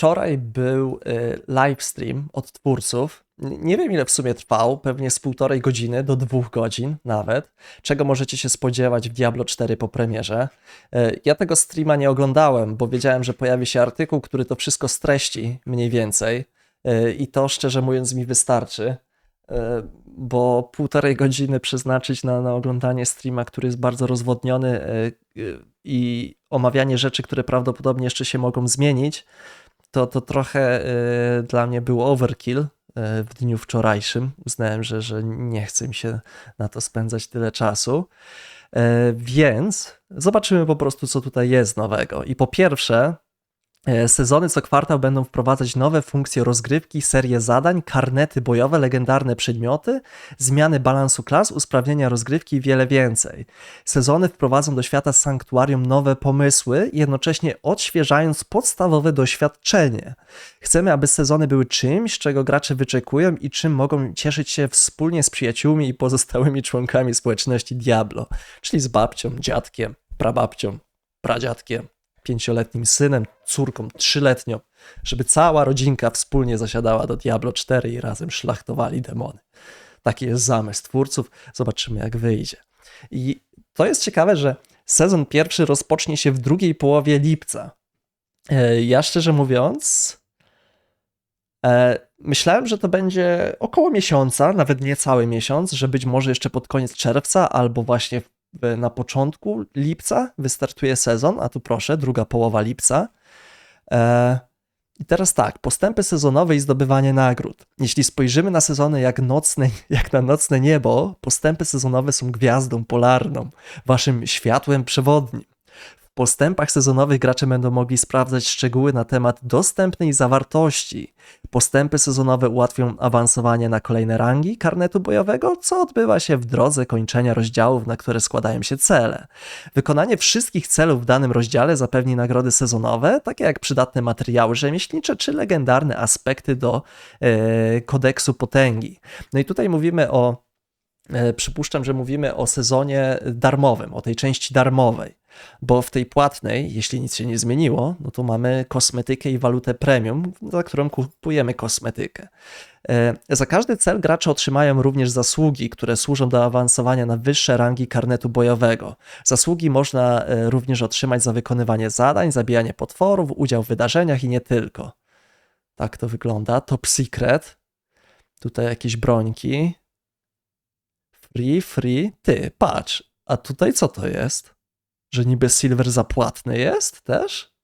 wczoraj był y, livestream od twórców. Nie wiem ile w sumie trwał, pewnie z półtorej godziny do dwóch godzin nawet. Czego możecie się spodziewać w Diablo 4 po premierze. Y, Ja tego streama nie oglądałem, bo wiedziałem, że pojawi się artykuł, który to wszystko streści mniej więcej. Y, I to szczerze mówiąc mi wystarczy. Bo półtorej godziny przeznaczyć na, na oglądanie streama, który jest bardzo rozwodniony i omawianie rzeczy, które prawdopodobnie jeszcze się mogą zmienić, to, to trochę y, dla mnie był overkill y, w dniu wczorajszym. Uznałem, że, że nie chce mi się na to spędzać tyle czasu. Y, więc zobaczymy po prostu, co tutaj jest nowego. I po pierwsze, Sezony co kwartał będą wprowadzać nowe funkcje rozgrywki, serie zadań, karnety bojowe, legendarne przedmioty, zmiany balansu klas, usprawnienia rozgrywki i wiele więcej. Sezony wprowadzą do świata sanktuarium nowe pomysły, jednocześnie odświeżając podstawowe doświadczenie. Chcemy, aby sezony były czymś, czego gracze wyczekują i czym mogą cieszyć się wspólnie z przyjaciółmi i pozostałymi członkami społeczności Diablo, czyli z babcią, dziadkiem, prababcią, pradziadkiem, pięcioletnim synem, córką trzyletnią, żeby cała rodzinka wspólnie zasiadała do Diablo 4 i razem szlachtowali demony. Taki jest zamysł twórców. Zobaczymy, jak wyjdzie. I to jest ciekawe, że sezon pierwszy rozpocznie się w drugiej połowie lipca. E, Ja szczerze mówiąc, e, myślałem, że to będzie około miesiąca, nawet nie cały miesiąc, że być może jeszcze pod koniec czerwca albo właśnie w- na początku lipca wystartuje sezon, a tu proszę, druga połowa lipca. E, I teraz tak, postępy sezonowe i zdobywanie nagród. Jeśli spojrzymy na sezony jak, nocne, jak na nocne niebo, postępy sezonowe są gwiazdą polarną, waszym światłem przewodnim. Postępach sezonowych gracze będą mogli sprawdzać szczegóły na temat dostępnej zawartości. Postępy sezonowe ułatwią awansowanie na kolejne rangi karnetu bojowego, co odbywa się w drodze kończenia rozdziałów, na które składają się cele. Wykonanie wszystkich celów w danym rozdziale zapewni nagrody sezonowe, takie jak przydatne materiały rzemieślnicze czy legendarne aspekty do e, kodeksu potęgi. No i tutaj mówimy o e, przypuszczam, że mówimy o sezonie darmowym, o tej części darmowej, bo w tej płatnej, jeśli nic się nie zmieniło, no to mamy kosmetykę i walutę premium, za którą kupujemy kosmetykę. E, Za każdy cel gracze otrzymają również zasługi, które służą do awansowania na wyższe rangi karnetu bojowego. Zasługi można e, również otrzymać za wykonywanie zadań, zabijanie potworów, udział w wydarzeniach i nie tylko. Tak to wygląda. Top secret. Tutaj jakieś brońki. Free, free. Ty, patrz. A tutaj co to jest? Że niby silver zapłatny jest też?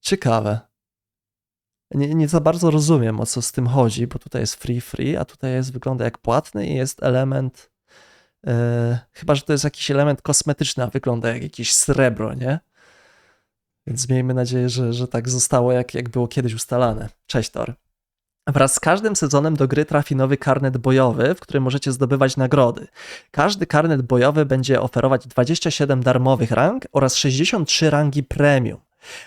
Ciekawe. Nie, nie za bardzo rozumiem, o co z tym chodzi, bo tutaj jest free, free, a tutaj jest, wygląda jak płatny i jest element. e, chyba, że to jest jakiś element kosmetyczny, a wygląda jak jakieś srebro, nie? Więc miejmy nadzieję, że, że tak zostało, jak, jak było kiedyś ustalane. Cześć, Tor. Wraz z każdym sezonem do gry trafi nowy karnet bojowy, w którym możecie zdobywać nagrody. Każdy karnet bojowy będzie oferować 27 darmowych rang oraz 63 rangi premium.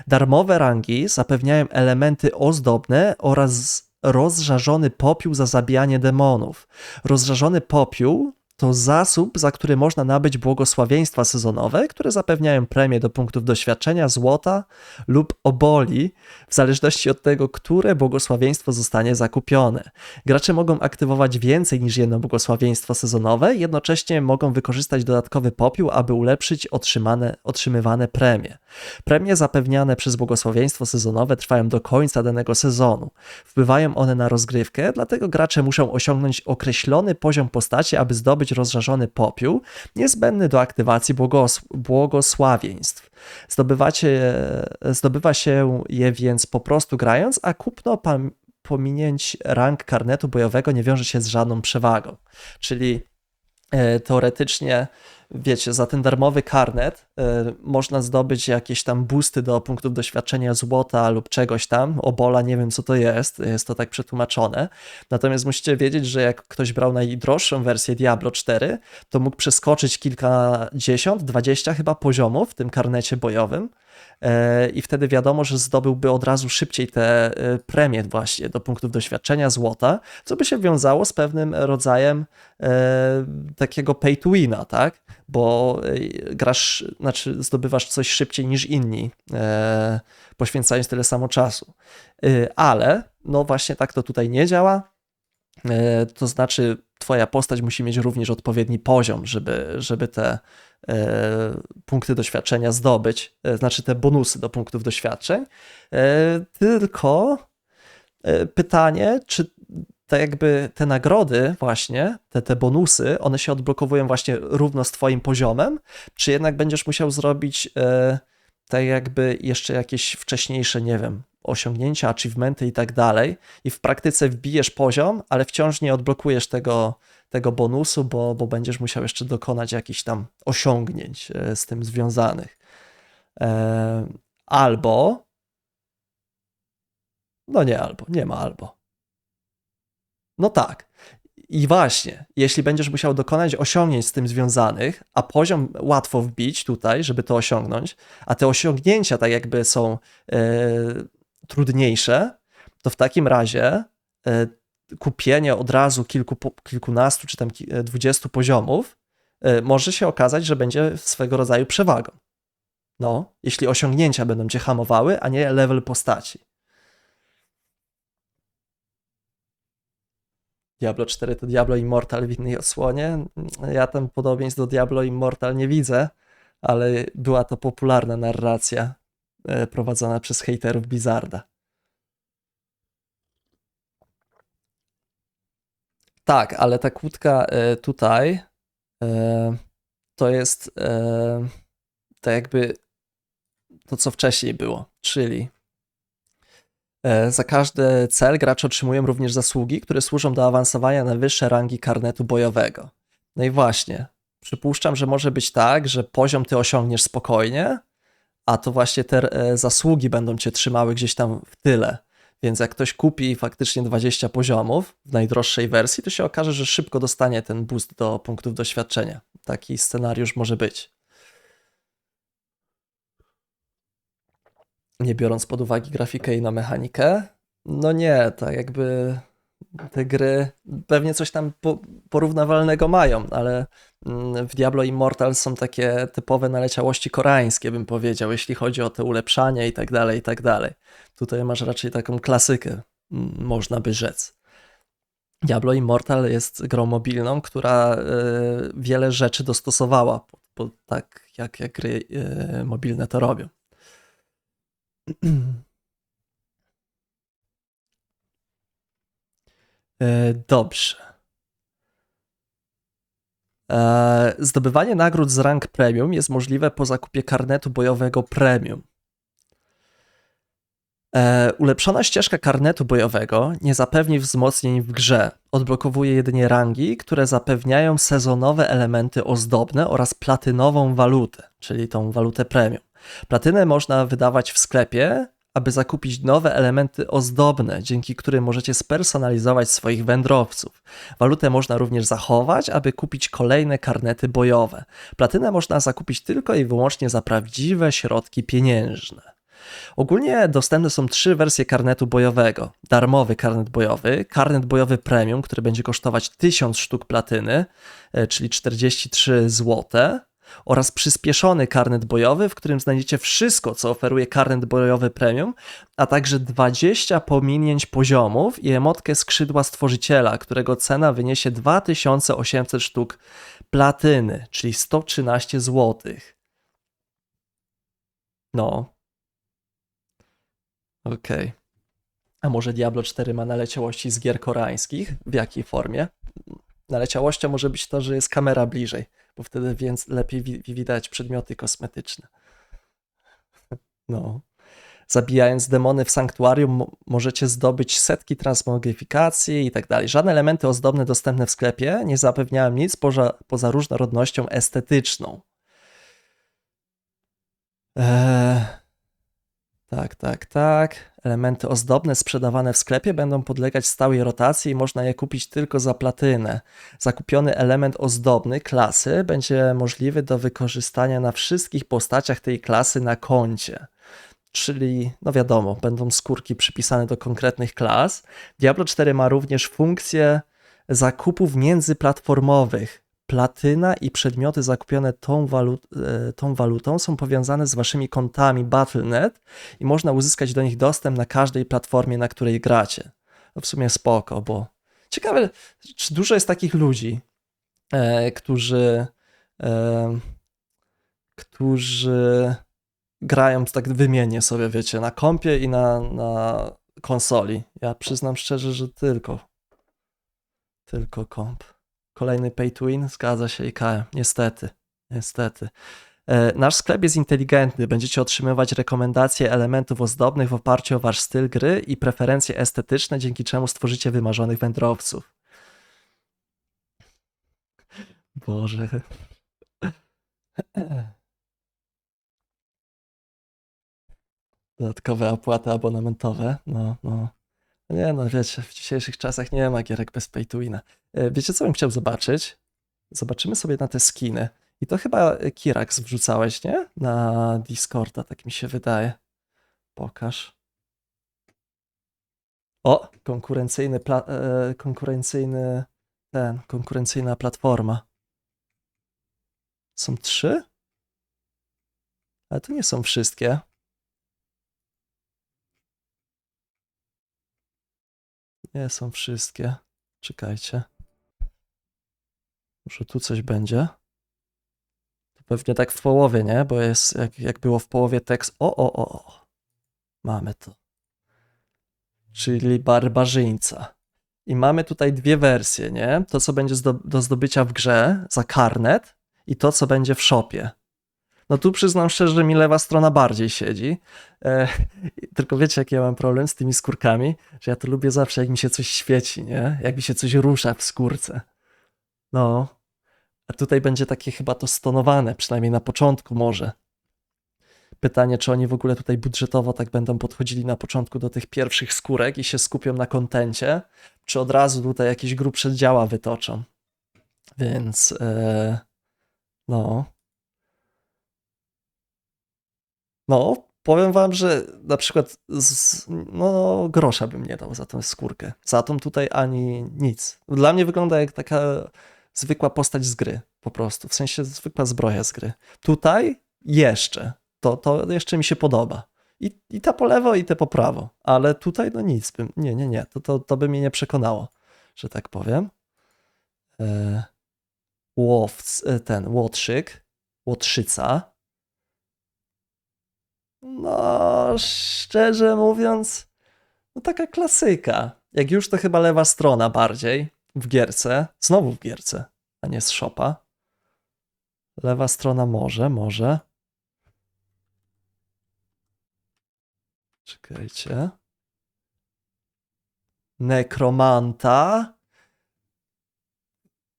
Darmowe rangi zapewniają elementy ozdobne oraz rozżarzony popiół za zabijanie demonów. Rozżarzony popiół to zasób, za który można nabyć błogosławieństwa sezonowe, które zapewniają premię do punktów doświadczenia, złota lub oboli, w zależności od tego, które błogosławieństwo zostanie zakupione. Gracze mogą aktywować więcej niż jedno błogosławieństwo sezonowe, jednocześnie mogą wykorzystać dodatkowy popiół, aby ulepszyć otrzymane, otrzymywane premie. Premie zapewniane przez błogosławieństwo sezonowe trwają do końca danego sezonu. Wpływają one na rozgrywkę, dlatego gracze muszą osiągnąć określony poziom postaci, aby zdobyć rozżarzony popiół, niezbędny do aktywacji błogos- błogosławieństw. Zdobywacie, zdobywa się je więc po prostu grając, a kupno pominięć rank karnetu bojowego nie wiąże się z żadną przewagą. Czyli e, teoretycznie, wiecie, za ten darmowy karnet e, można zdobyć jakieś tam boosty do punktów doświadczenia złota lub czegoś tam, obola, nie wiem co to jest, jest to tak przetłumaczone. Natomiast musicie wiedzieć, że jak ktoś brał najdroższą wersję Diablo 4, to mógł przeskoczyć kilkadziesiąt, dwadzieścia chyba poziomów w tym karnecie bojowym. E, I wtedy wiadomo, że zdobyłby od razu szybciej te e, premie właśnie do punktów doświadczenia złota, co by się wiązało z pewnym rodzajem takiego pay to wina, tak? Bo e, grasz, znaczy zdobywasz coś szybciej niż inni, e, poświęcając tyle samo czasu. E, ale no właśnie tak to tutaj nie działa. E, to znaczy, twoja postać musi mieć również odpowiedni poziom, żeby, żeby te e, punkty doświadczenia zdobyć, e, znaczy te bonusy do punktów doświadczeń. Tylko pytanie, czy tak jakby te nagrody właśnie, te, te bonusy, one się odblokowują właśnie równo z twoim poziomem, czy jednak będziesz musiał zrobić tak jakby jeszcze jakieś wcześniejsze, nie wiem, osiągnięcia, achievementy i tak dalej, i w praktyce wbijesz poziom, ale wciąż nie odblokujesz tego, tego bonusu, bo, bo będziesz musiał jeszcze dokonać jakichś tam osiągnięć e, z tym związanych. E, albo. No nie albo, nie ma albo. No tak. I właśnie, jeśli będziesz musiał dokonać osiągnięć z tym związanych, a poziom łatwo wbić tutaj, żeby to osiągnąć, a te osiągnięcia tak jakby są e, trudniejsze, to w takim razie e, kupienie od razu kilku, kilkunastu czy tam e, dwudziestu poziomów może się okazać, że będzie swego rodzaju przewagą. No, jeśli osiągnięcia będą cię hamowały, a nie level postaci. Diablo 4 to Diablo Immortal w innej odsłonie. Ja tam podobieństw do Diablo Immortal nie widzę, ale była to popularna narracja E, prowadzona przez hejterów Blizzarda. Tak, ale ta kłódka e, tutaj e, to jest tak jakby to, co wcześniej było, czyli za każdy cel gracze otrzymują również zasługi, które służą do awansowania na wyższe rangi karnetu bojowego. No i właśnie, przypuszczam, że może być tak, że poziom ty osiągniesz spokojnie, a to właśnie te e, zasługi będą cię trzymały gdzieś tam w tyle. Więc jak ktoś kupi faktycznie 20 poziomów w najdroższej wersji, to się okaże, że szybko dostanie ten boost do punktów doświadczenia. Taki scenariusz może być. Nie biorąc pod uwagę grafikę i na mechanikę, no nie, tak jakby te gry pewnie coś tam porównywalnego mają, ale mm, w Diablo Immortal są takie typowe naleciałości koreańskie, bym powiedział, jeśli chodzi o te ulepszania i tak dalej, i tak dalej. Tutaj masz raczej taką klasykę, można by rzec. Diablo Immortal jest grą mobilną, która e, wiele rzeczy dostosowała, tak jak, jak gry e, mobilne to robią. E, dobrze. E, zdobywanie nagród z rank premium jest możliwe po zakupie karnetu bojowego premium. E, ulepszona ścieżka karnetu bojowego nie zapewni wzmocnień w grze. Odblokowuje jedynie rangi, które zapewniają sezonowe elementy ozdobne oraz platynową walutę, czyli tą walutę premium. Platynę można wydawać w sklepie, aby zakupić nowe elementy ozdobne, dzięki którym możecie spersonalizować swoich wędrowców. Walutę można również zachować, aby kupić kolejne karnety bojowe. Platynę można zakupić tylko i wyłącznie za prawdziwe środki pieniężne. Ogólnie dostępne są trzy wersje karnetu bojowego. Darmowy karnet bojowy, karnet bojowy premium, który będzie kosztować 1000 sztuk platyny, e, czyli 43 złote oraz przyspieszony karnet bojowy, w którym znajdziecie wszystko, co oferuje karnet bojowy premium, a także 20 pominięć poziomów i emotkę skrzydła stworzyciela, którego cena wyniesie 2800 sztuk platyny, czyli 113 zł. No. Okej. Okay. A może Diablo 4 ma naleciałości z gier koreańskich? W jakiej formie? Naleciałością może być to, że jest kamera bliżej bo wtedy więc lepiej widać przedmioty kosmetyczne. No. Zabijając demony w sanktuarium możecie zdobyć setki transmogryfikacji i tak dalej. Żadne elementy ozdobne dostępne w sklepie nie zapewniają nic poza, poza różnorodnością estetyczną. Eee, tak, tak, tak. Elementy ozdobne sprzedawane w sklepie będą podlegać stałej rotacji i można je kupić tylko za platynę. Zakupiony element ozdobny klasy będzie możliwy do wykorzystania na wszystkich postaciach tej klasy na koncie. Czyli, no wiadomo, będą skórki przypisane do konkretnych klas. Diablo 4 ma również funkcję zakupów międzyplatformowych Platyna i przedmioty zakupione tą, walut, e, tą walutą są powiązane z waszymi kontami Battle.net i można uzyskać do nich dostęp na każdej platformie, na której gracie. No w sumie spoko, bo ciekawe, czy dużo jest takich ludzi, e, którzy, e, którzy grają tak wymienię sobie, wiecie, na kompie i na, na konsoli. Ja przyznam szczerze, że tylko. Tylko komp. Kolejny pay to win, zgadza się i KM. Niestety, niestety. E, Nasz sklep jest inteligentny. Będziecie otrzymywać rekomendacje elementów ozdobnych w oparciu o wasz styl gry i preferencje estetyczne, dzięki czemu stworzycie wymarzonych wędrowców. Boże. Dodatkowe opłaty abonamentowe. No, no. Nie no, wiecie, w dzisiejszych czasach nie ma gierek bez pay to wina. E, Wiecie, co bym chciał zobaczyć? Zobaczymy sobie na te skiny. I to chyba e, Kirax wrzucałeś, nie? Na Discorda, tak mi się wydaje. Pokaż. O, konkurencyjny, pla- e, konkurencyjny, ten, konkurencyjna platforma. Są trzy? Ale to nie są wszystkie. Nie są wszystkie. Czekajcie. Może tu coś będzie. To pewnie tak w połowie, nie? Bo jest, jak, jak było w połowie tekst. O, o, o, o. Mamy to. Czyli barbarzyńca. I mamy tutaj dwie wersje, nie? To, co będzie do zdobycia w grze za karnet i to, co będzie w shopie. No tu przyznam szczerze, że mi lewa strona bardziej siedzi. E, tylko wiecie, jaki ja mam problem z tymi skórkami? Że ja to lubię zawsze, jak mi się coś świeci, nie? Jak mi się coś rusza w skórce. No. A tutaj będzie takie chyba to stonowane, przynajmniej na początku może. Pytanie, czy oni w ogóle tutaj budżetowo tak będą podchodzili na początku do tych pierwszych skórek i się skupią na kontencie, czy od razu tutaj jakieś grubsze działa wytoczą. Więc e, no. No, powiem wam, że na przykład z, no, grosza bym nie dał za tę skórkę. Za tą tutaj ani nic. Dla mnie wygląda jak taka zwykła postać z gry, po prostu. W sensie zwykła zbroja z gry. Tutaj jeszcze. To, to jeszcze mi się podoba. I, I ta po lewo, i te po prawo. Ale tutaj no nic bym. Nie, nie, nie. To, to, to by mnie nie przekonało, że tak powiem. E, łowc, e, ten łotrzyk, łotrzyca. No, szczerze mówiąc, no taka klasyka. Jak już to chyba lewa strona bardziej w gierce. Znowu w gierce, a nie z shopa. Lewa strona może, może. Czekajcie. Nekromanta.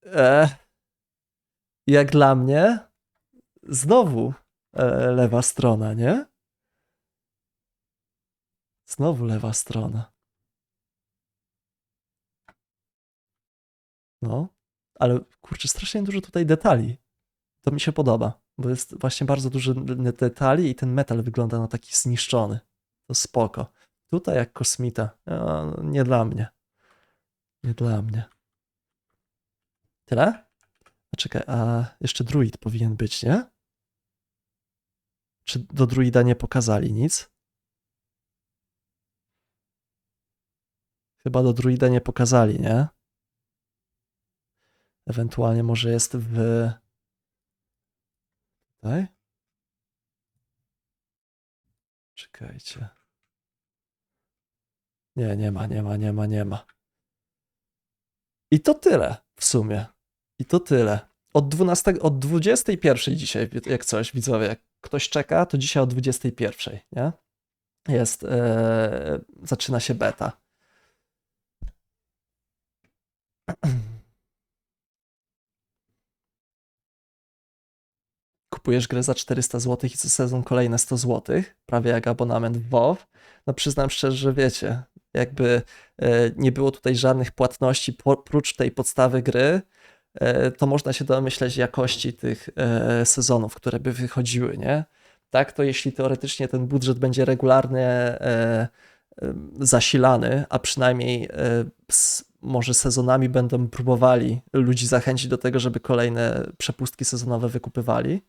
E, jak dla mnie, znowu e, lewa strona, nie? Znowu lewa strona. No, ale kurczę, strasznie dużo tutaj detali. To mi się podoba, bo jest właśnie bardzo dużo detali i ten metal wygląda na taki zniszczony. To spoko. Tutaj jak kosmita. No, nie dla mnie. Nie dla mnie. Tyle? A czekaj, a jeszcze druid powinien być, nie? Czy do druida nie pokazali nic? Chyba do druida nie pokazali, nie? Ewentualnie może jest w. Tutaj? Czekajcie. Nie, nie ma, nie ma, nie ma, nie ma. I to tyle w sumie. I to tyle. Od 12, od 21 dzisiaj, jak coś, widzowie, jak ktoś czeka, to dzisiaj o 21, nie? Jest, e, zaczyna się beta. Kupujesz grę za 400 zł i co sezon kolejne 100 zł, prawie jak abonament w WoW. No przyznam szczerze, że wiecie, jakby e, nie było tutaj żadnych płatności prócz tej podstawy gry, e, to można się domyśleć jakości tych e, sezonów, które by wychodziły, nie? Tak, to jeśli teoretycznie ten budżet będzie regularnie zasilany, a przynajmniej może sezonami będą próbowali ludzi zachęcić do tego, żeby kolejne przepustki sezonowe wykupywali,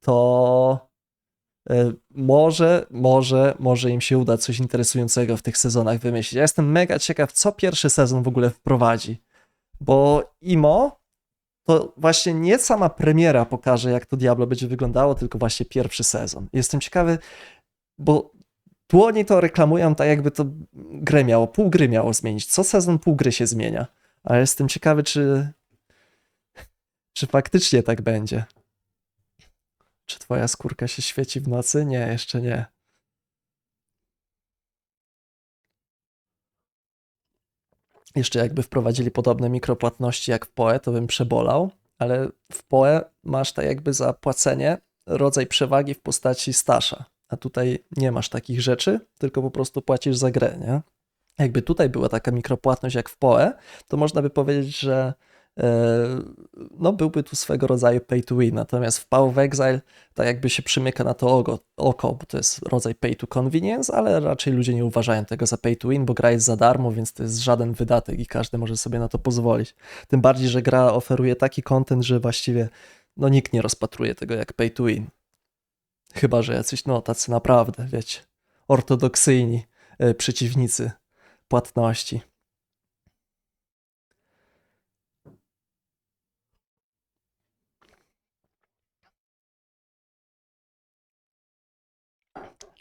to e, może, może, może im się uda coś interesującego w tych sezonach wymyślić. Ja jestem mega ciekaw, co pierwszy sezon w ogóle wprowadzi, bo IMO to właśnie nie sama premiera pokaże, jak to Diablo będzie wyglądało, tylko właśnie pierwszy sezon. Jestem ciekawy, bo tu oni to reklamują tak, jakby to grę miało, pół gry miało zmienić. Co sezon pół gry się zmienia. Ale jestem ciekawy, czy, czy faktycznie tak będzie. Czy twoja skórka się świeci w nocy? Nie, jeszcze nie. Jeszcze jakby wprowadzili podobne mikropłatności jak w POE, to bym przebolał, ale w POE masz tak jakby za płacenie rodzaj przewagi w postaci stasza, a tutaj nie masz takich rzeczy, tylko po prostu płacisz za grę, nie? Jakby tutaj była taka mikropłatność jak w POE, to można by powiedzieć, że e, no byłby tu swego rodzaju pay to win, natomiast w Power of Exile tak jakby się przymyka na to oko, bo to jest rodzaj pay to convenience, ale raczej ludzie nie uważają tego za pay to win, bo gra jest za darmo, więc to jest żaden wydatek i każdy może sobie na to pozwolić. Tym bardziej, że gra oferuje taki content, że właściwie no nikt nie rozpatruje tego jak pay to win. Chyba, że jacyś, no tacy naprawdę, wiecie, ortodoksyjni e, przeciwnicy płatności.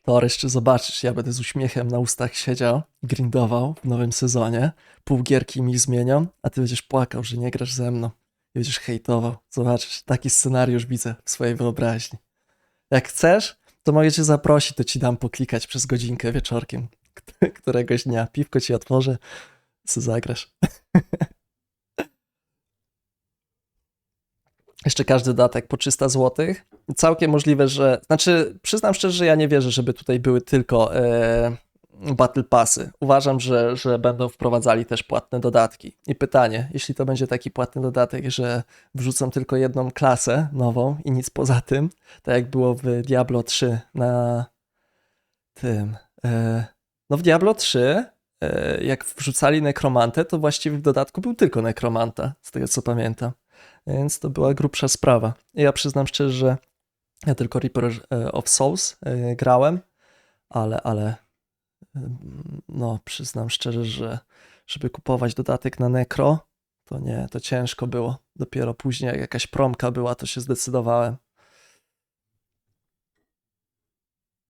Torys, czy zobaczysz, ja będę z uśmiechem na ustach siedział, grindował w nowym sezonie, pół gierki mi zmienią, a ty będziesz płakał, że nie grasz ze mną i będziesz hejtował. Zobaczysz, taki scenariusz widzę w swojej wyobraźni. Jak chcesz, to mogę cię zaprosić, to ci dam poklikać przez godzinkę wieczorkiem któregoś dnia. Piwko ci otworzę, co zagrasz. Jeszcze każdy dodatek po 300 zł. Całkiem możliwe, że. Znaczy, przyznam szczerze, że ja nie wierzę, żeby tutaj były tylko e, Battle Passy. Uważam, że, że będą wprowadzali też płatne dodatki. I pytanie, jeśli to będzie taki płatny dodatek, że wrzucą tylko jedną klasę nową i nic poza tym, tak jak było w Diablo 3 na tym. E, no w Diablo 3, e, jak wrzucali nekromantę, to właściwie w dodatku był tylko nekromanta, z tego co pamiętam. Więc to była grubsza sprawa. Ja przyznam szczerze, że ja tylko Reaper e, of Souls grałem, ale, ale no przyznam szczerze, że żeby kupować dodatek na Necro, to nie, to ciężko było. Dopiero później jak jakaś promka była, to się zdecydowałem.